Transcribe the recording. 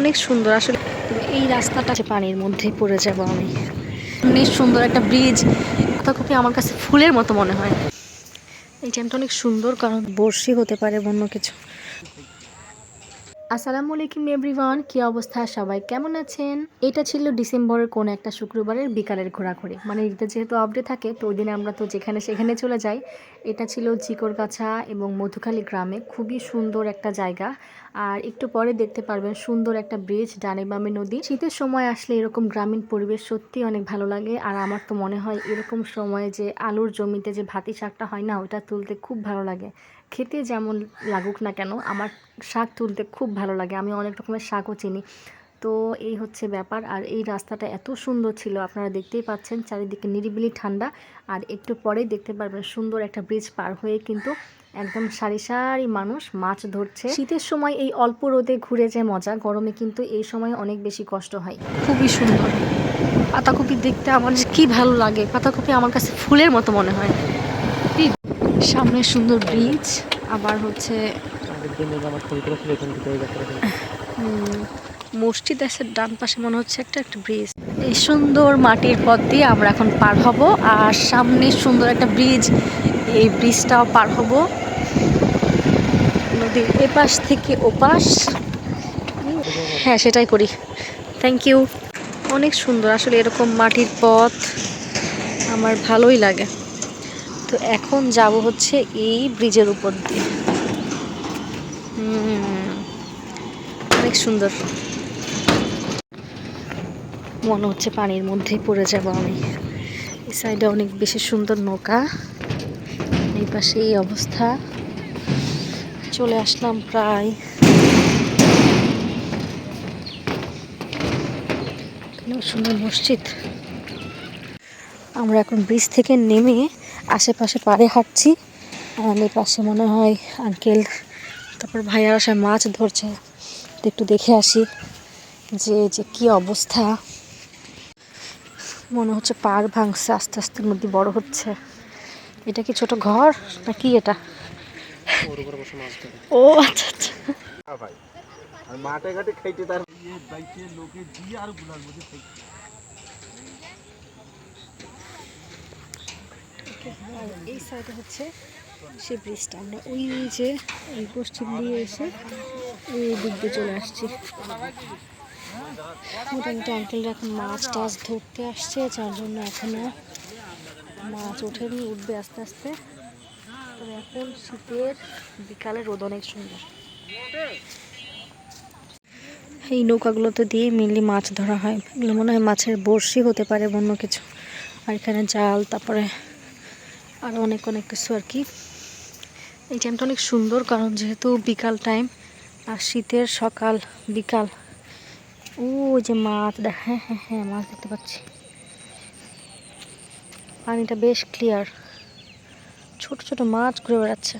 অনেক সুন্দর। আসলে এই রাস্তাটা পানির মধ্যে পড়ে যাব আমি। অনেক সুন্দর একটা ব্রিজ বাঁধাকপি আমার কাছে ফুলের মতো মনে হয়। এই টাইমটা অনেক সুন্দর, কারণ বর্ষি হতে পারে অন্য কিছু। আসসালামু আলাইকুম এভরিওয়ান, কি অবস্থা? সবাই কেমন আছেন? এটা ছিল ডিসেম্বরের কোন একটা শুক্রবারের বিকালের ঘোরাঘুরি। মানে ঈদে যেহেতু অফডে থাকে, তো ওই দিনে আমরা তো যেখানে সেখানে চলে যাই। এটা ছিল চিকরগাছা এবং মধুখালী গ্রামে। খুবই সুন্দর একটা জায়গা। আর একটু পরে দেখতে পারবেন সুন্দর একটা ব্রিজ ডানে বামে নদী। শীতের সময় আসলে এরকম গ্রামীণ পরিবেশ সত্যি অনেক ভালো লাগে। আর আমার তো মনে হয় এরকম সময়ে যে আলুর জমিতে যে ভাতি শাকটা হয় না, ওটা তুলতে খুব ভালো লাগে। খেতে যেমন লাগুক না কেন, আমার শাক তুলতে খুব ভালো লাগে। আমি অনেক রকমের শাকও চিনি। তো এই হচ্ছে ব্যাপার। আর এই রাস্তাটা এত সুন্দর ছিল, আপনারা দেখতেই পাচ্ছেন চারিদিকে নিরিবিলি ঠান্ডা। আর একটু পরেই দেখতে পারবেন সুন্দর একটা ব্রিজ পার হয়ে কিন্তু একদম সারি সারি মানুষ মাছ ধরছে। শীতের সময় এই অল্প রোদে ঘুরে যে মজা, গরমে কিন্তু এই সময় অনেক বেশি কষ্ট হয়। খুবই সুন্দর। পাতাকপি দেখতে আমার কি ভালো লাগে। পাতাকপি আমার কাছে ফুলের মতো মনে হয়। সামনে সুন্দর ব্রিজ আবার হচ্ছে মসজিদ আছে ডান পাশে মনে হচ্ছে একটা একটা ব্রিজ এই সুন্দর মাটির পথ দিয়ে আমরা এখন পার হব আর সামনে সুন্দর একটা ব্রিজ এই ব্রিজটাও পার হব। নদীর এপাশ থেকে ওপাশ। হ্যাঁ সেটাই করি। থ্যাংক ইউ অনেক সুন্দর আসলে এরকম মাটির পথ আমার ভালোই লাগে। তো এখন যাব হচ্ছে এই ব্রিজের উপর দিয়ে। অনেক সুন্দর। মনে হচ্ছে পানির মধ্যেই পড়ে যাব আমি। এই সাইডে অনেক বেশি সুন্দর নৌকা। এই পাশে এই অবস্থা। চলে আসলাম প্রায়। সুন্দর মসজিদ। আমরা এখন ব্রিজ থেকে নেমে আশেপাশে পাড়ে হাঁটছি। আর এই পাশে মনে হয় আঙ্কেল তারপর ভাইয়ার আসায় মাছ ধরছে। তো একটু দেখে আসি যে যে কি অবস্থা। মনে হচ্ছে পাড় ভাঙছে আস্তে আস্তে নদী বড় হচ্ছে। এটা কি ছোট ঘর না কি এটা ও আচ্ছা আচ্ছা। আর মাঠে ঘাটে খাইতে তার বাইকে লোকে দিয়ে আরগুলার মধ্যে খাইতে আর এই সাইডে হচ্ছে সেই ব্রিজটা আমরা ওই যে, এই পশ্চিম দিয়ে এসে এই দিক দিয়ে চলে আসছি। মোটামুটি আঙ্কেলরা এখন মাছ টাছ ধরতে আসছে, যার জন্য এখনও মাছ ওঠেনি, উঠবে আস্তে আস্তে। তবে এখন শীতের বিকালে রোদ অনেক সুন্দর। এই নৌকাগুলোতে দিয়ে মেনলি মাছ ধরা হয়। এগুলো মনে হয় মাছের বড়শি হতে পারে অন্য কিছু। আর এখানে জাল, তারপরে আরও অনেক অনেক কিছু আর কি। এই টাইমটা অনেক সুন্দর, কারণ যেহেতু বিকাল টাইম আর শীতের সকাল, বিকাল। ও যে মাছ, দেখ হ্যাঁ হ্যাঁ হ্যাঁ মাছ দেখতে পাচ্ছি। পানিটা বেশ ক্লিয়ার ছোট ছোট মাছ ঘুরে বেড়াচ্ছে।